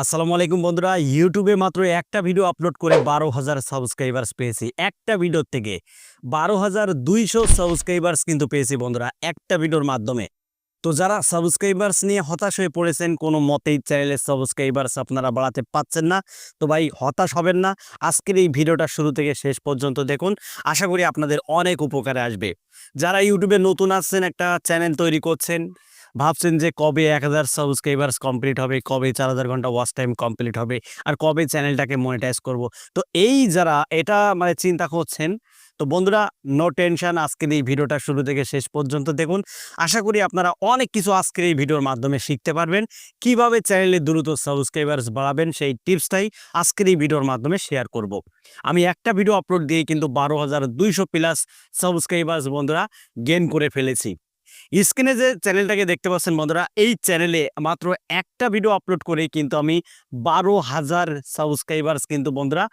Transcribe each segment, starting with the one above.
আসসালামু আলাইকুম বন্ধুরা। ইউটিউবে মাত্র একটা ভিডিও আপলোড করে বারো হাজার সাবস্ক্রাইবার্স পেয়েছি। একটা ভিডিওর থেকে বারো হাজার দুইশো সাবস্ক্রাইবার্স কিন্তু পেয়েছি বন্ধুরা একটা ভিডিওর মাধ্যমে। তো যারা সাবস্ক্রাইবার্স নিয়ে হতাশ হয়ে পড়েছেন, কোনো মতেই চ্যানেলের সাবস্ক্রাইবার্স আপনারা বাড়াতে পাচ্ছেন না। তো ভাই, হতাশ হবেন না। আজকের এই ভিডিওটা শুরু থেকে শেষ পর্যন্ত দেখুন। আশা করি আপনাদের অনেক উপকারে আসবে। যারা ইউটিউবে নতুন আসছেন একটা চ্যানেল তৈরি করছেন ভাবছেন যে কবে এক হাজার সাবস্ক্রাইবার্স কমপ্লিট হবে, কবে চার হাজার ঘণ্টা ওয়াচ টাইম কমপ্লিট হবে আর কবে চ্যানেলটাকে মনিটাইজ করব? তো এই যারা এটা মানে চিন্তা করছেন, তো বন্ধুরা নো টেনশন আজকের এই ভিডিওটা শুরু থেকে শেষ পর্যন্ত দেখুন। আশা করি আপনারা অনেক কিছু আজকের এই ভিডিওর মাধ্যমে শিখতে পারবেন। কীভাবে চ্যানেলে দ্রুত সাবস্ক্রাইবার্স বাড়াবেন সেই টিপসটাই আজকের এই ভিডিওর মাধ্যমে শেয়ার করব। আমি একটা ভিডিও আপলোড দিয়ে কিন্তু বারো হাজার দুইশো প্লাস সাবস্ক্রাইবার্স বন্ধুরা গেন করে ফেলেছি। স্ক্রিনে যে চ্যানেলটাকে দেখতে পাচ্ছেন বন্ধুরা, এই চ্যানেলে মাত্র একটা ভিডিও আপলোড করেই কিন্তু আমি বারো হাজার সাবস্ক্রাইবার্স কিন্তু বন্ধুরা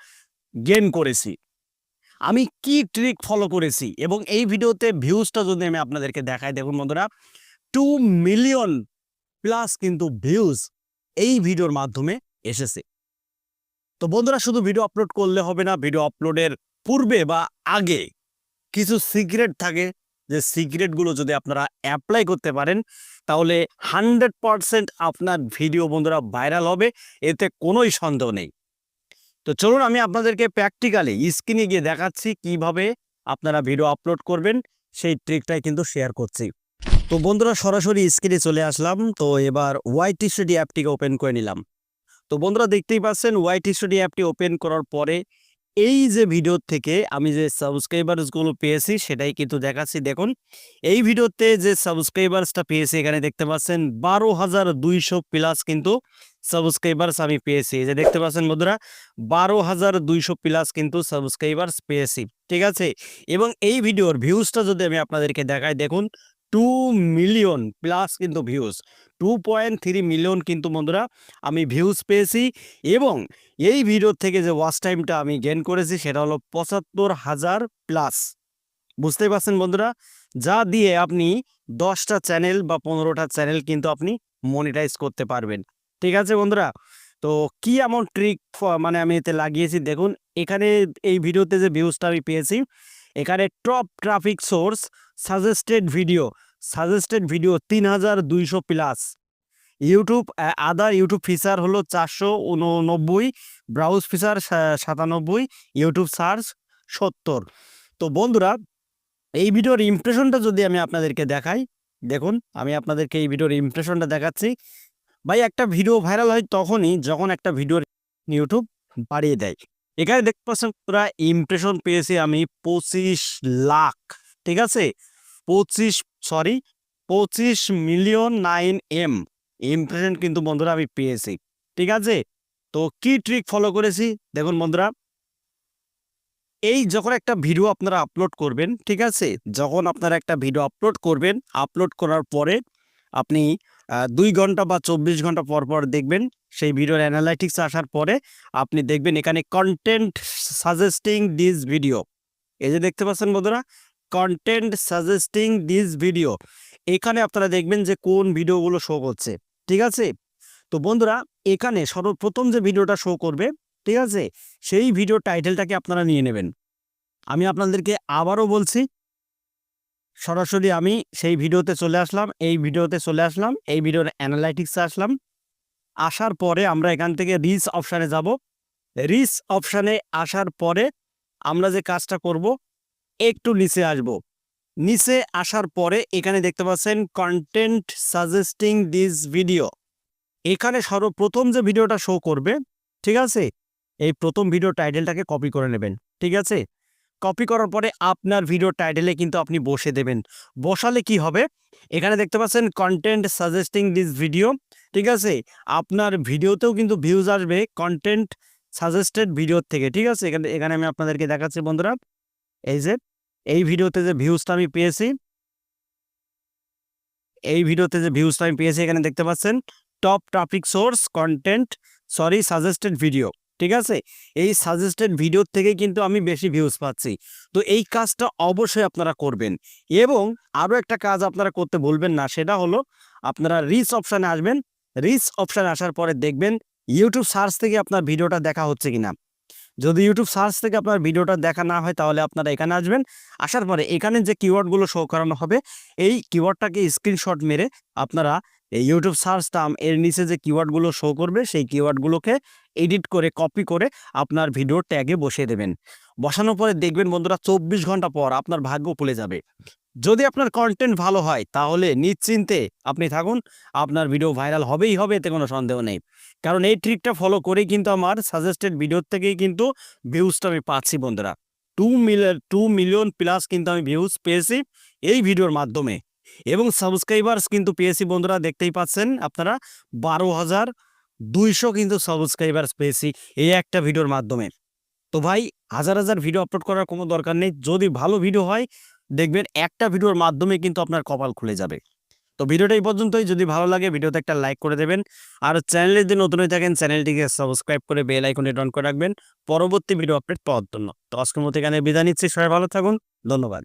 গেন করেছি। আমি কি ট্রিক ফলো করেছি এবং এই ভিডিওতে ভিউজটা যদি আমি আপনাদেরকে দেখাই, দেখুন বন্ধুরা টু মিলিয়ন প্লাস কিন্তু ভিউজ এই ভিডিওর মাধ্যমে এসেছে। তো বন্ধুরা, শুধু ভিডিও আপলোড করলে হবে না ভিডিও আপলোডের পূর্বে বা আগে কিছু সিক্রেট থাকে যে সিক্রেটগুলো যদি আপনারা অ্যাপ্লাই করতে পারেন, তাহলে হান্ড্রেড পারসেন্ট আপনার ভিডিও বন্ধুরা ভাইরাল হবে, এতে কোনোই সন্দেহ নেই। তো চলুন আমি আপনাদেরকে প্র্যাকটিক্যালি স্ক্রিনে গিয়ে দেখাচ্ছি কীভাবে আপনারা ভিডিও আপলোড করবেন, সেই ট্রিকটাই কিন্তু শেয়ার করছি। তো বন্ধুরা সরাসরি স্ক্রিনে চলে আসলাম, তো এবার ওয়াইট স্টুডি অ্যাপটিকে ওপেন করে নিলাম। তো বন্ধুরা দেখতেই পাচ্ছেন ওয়াইট স্টুডি অ্যাপটি ওপেন করার পরে এই যে ভিডিও থেকে আমি যে সাবস্ক্রাইবার্সগুলো পেয়েছি, সেটাই কিন্তু দেখাচ্ছি। দেখুন, এই ভিডিওতে যে সাবস্ক্রাইবার্সটা পেয়েছি, এখানে দেখতে পাচ্ছেন বারো হাজার দুইশো প্লাস কিন্তু সাবস্ক্রাইবার্স আমি পেয়েছি। যে দেখতে পাচ্ছেন বন্ধুরা, বারো হাজার দুইশো প্লাস কিন্তু সাবস্ক্রাইবার্স পেয়েছি। ঠিক আছে? এবং এই ভিডিওর ভিউজটা যদি আমি আপনাদেরকে দেখাই, দেখুন টু মিলিয়ন প্লাস কিন্তু views. Two point three million কিন্তু বন্ধুরা, আমি ভিউজ পেয়েছি এবং এই ভিডিও থেকে যে ওয়াচ টাইমটা আমি গেন করেছি সেটা হলো পঁচাত্তর হাজার প্লাস। বুঝতেই পারছেন বন্ধুরা? যা দিয়ে আপনি দশটা চ্যানেল বা পনেরোটা চ্যানেল কিন্তু আপনি মনিটাইজ করতে পারবেন। ঠিক আছে বন্ধুরা? তো কি এমন ট্রিক মানে আমি এতে লাগিয়েছি? দেখুন, এখানে এই ভিডিওতে যে ভিউজটা আমি পেয়েছি এখানে top traffic source suggested video suggested video তিন হাজার দুইশো plus YouTube other YouTube feature হলো চারশো উননব্বই ব্রাউজ ফিচার সাতানব্বই ইউটিউব সার্চ সত্তর। তো বন্ধুরা, এই ভিডিওর ইমপ্রেশনটা যদি আমি আপনাদেরকে দেখাই, দেখুন, আমি আপনাদেরকে এই ভিডিওর ইমপ্রেশনটা দেখাচ্ছি। ভাই, একটা ভিডিও ভাইরাল হয় তখনই যখন একটা ভিডিওর ইউটিউব বাড়িয়ে দেয়। এখানে দেখতে পাচ্ছেন পুরা ইমপ্রেশন পেয়েছি আমি পঁচিশ লাখ, ঠিক আছে? পঁচিশ সরি পঁচিশ মিলিয়ন নাইন এম ইমপ্রেশন কিন্তু বন্ধুরা আমি পেয়েছি, ঠিক আছে? তো কি ট্রিক ফলো করেছি? দেখুন বন্ধুরা, এই যখন একটা ভিডিও আপনারা আপলোড করবেন, ঠিক আছে? যখন আপনারা একটা ভিডিও আপলোড করবেন আপলোড করার পরে আপনি দুই ঘণ্টা বা চব্বিশ ঘণ্টা পর পর দেখবেন সেই ভিডিওর অ্যানালাইটিক্স আসার পরে আপনি দেখবেন এখানে কন্টেন্ট সাজেস্টিং দিস ভিডিও এই যে দেখতে পাচ্ছেন বন্ধুরা কন্টেন্ট সাজেস্টিং দিস ভিডিও এখানে আপনারা দেখবেন যে কোন ভিডিওগুলো শো করছে, ঠিক আছে? তো বন্ধুরা, এখানে সর্বপ্রথম যে ভিডিওটা শো করবে, ঠিক আছে? সেই ভিডিও টাইটেলটাকে আপনারা নিয়ে নেবেন। আমি আপনাদেরকে আবারও বলছি সরাসরি আমি সেই ভিডিওতে চলে আসলাম, এই ভিডিওতে চলে আসলাম, এই ভিডিওর অ্যানালাইটিক্সে আসলাম। আসার পরে আমরা এখান থেকে রিচ অপশানে যাব। রিচ অপশানে আসার পরে আমরা যে কাজটা করব, একটু নিচে আসব। নিচে আসার পরে এখানে দেখতে পাচ্ছেন কন্টেন্ট সাজেস্টিং দিস ভিডিও এখানে সর্বপ্রথম যে ভিডিওটা শো করবে, ঠিক আছে? এই প্রথম ভিডিও টাইটেলটাকে কপি করে নেবেন, ঠিক আছে? কপি করার পরে আপনার ভিডিও টাইটেলে কিন্তু আপনি বসে দেবেন। বসালে কি হবে? এখানে দেখতে পাচ্ছেন কন্টেন্ট সাজেস্টিং দিস ভিডিও ঠিক আছে? আপনার ভিডিওতেও কিন্তু ভিউজ আসবে কন্টেন্ট সাজেস্টেড ভিডিওর থেকে, ঠিক আছে? এখানে এখানে আমি আপনাদেরকে দেখাচ্ছি বন্ধুরা। এই যে, এই ভিডিওতে যে ভিউজটা আমি পেয়েছি, এই ভিডিওতে যে ভিউজটা আমি পেয়েছি, এখানে দেখতে পাচ্ছেন top topic source content sorry suggested video ঠিক আছে? এই সাজেস্টেড ভিডিও থেকে কিন্তু আমি বেশি ভিউজ পাচ্ছি। তো এই কাজটা অবশ্যই আপনারা করবেন। এবং আরও একটা কাজ আপনারা করতে বলবেন না, সেটা হলো আপনারা রিচ অপশানে আসবেন। রিচ অপশানে আসার পরে দেখবেন ইউটিউব সার্চ থেকে আপনার ভিডিওটা দেখা হচ্ছে কিনা। যদি ইউটিউব সার্চ থেকে আপনার ভিডিওটা দেখা না হয়, তাহলে আপনারা এখানে আসবেন। আসার পরে এখানে যে কিওয়ার্ডগুলো শো করানো হবে, এই কিওয়ার্ডটাকে স্ক্রিনশট মেরে আপনারা এই ইউটিউব সার্চ টার্ম এর নিচে যে কিওয়ার্ডগুলো শো করবে, সেই কিওয়ার্ডগুলোকে এডিট করে, কপি করে আপনার ভিডিওর ট্যাগে বসিয়ে দেবেন। বসানোর পরে দেখবেন বন্ধুরা চব্বিশ ঘণ্টা পর আপনার ভাগ্য খুলে যাবে। যদি আপনার কন্টেন্ট ভালো হয়, তাহলে নিশ্চিন্তে আপনি থাকুন, আপনার ভিডিও ভাইরাল হবেই হবে, এতে কোনো সন্দেহ নেই। কারণ এই ট্রিকটা ফলো করেই কিন্তু আমার সাজেস্টেড ভিডিওর থেকেই কিন্তু ভিউজটা আমি পাচ্ছি বন্ধুরা। Two million two million plus কিন্তু আমি ভিউজ পেয়েছি এই ভিডিওর মাধ্যমে। এবং সাবস্ক্রাইবার্স কিন্তু পেয়েছি বন্ধুরা, দেখতেই পাচ্ছেন আপনারা বারো হাজার দুইশো কিন্তু সাবস্ক্রাইবার্স পেয়েছি এই একটা ভিডিওর মাধ্যমে। তো ভাই, হাজার হাজার ভিডিও আপলোড করার কোনো দরকার নেই। যদি ভালো ভিডিও হয়, দেখবেন একটা ভিডিওর মাধ্যমে কিন্তু আপনার কপাল খুলে যাবে। তো ভিডিওটা এই পর্যন্তই। যদি ভালো লাগে, ভিডিওতে একটা লাইক করে দেবেন। আর চ্যানেলে যদি নতুন হয়ে থাকেন, চ্যানেলটিকে সাবস্ক্রাইব করে বেল আইকনে অন করে রাখবেন। পরবর্তী ভিডিও আপডেট পাওয়ার জন্য। তো আজকের মতো এখানে বিদায় নিচ্ছি। সবাই ভালো থাকুন। ধন্যবাদ।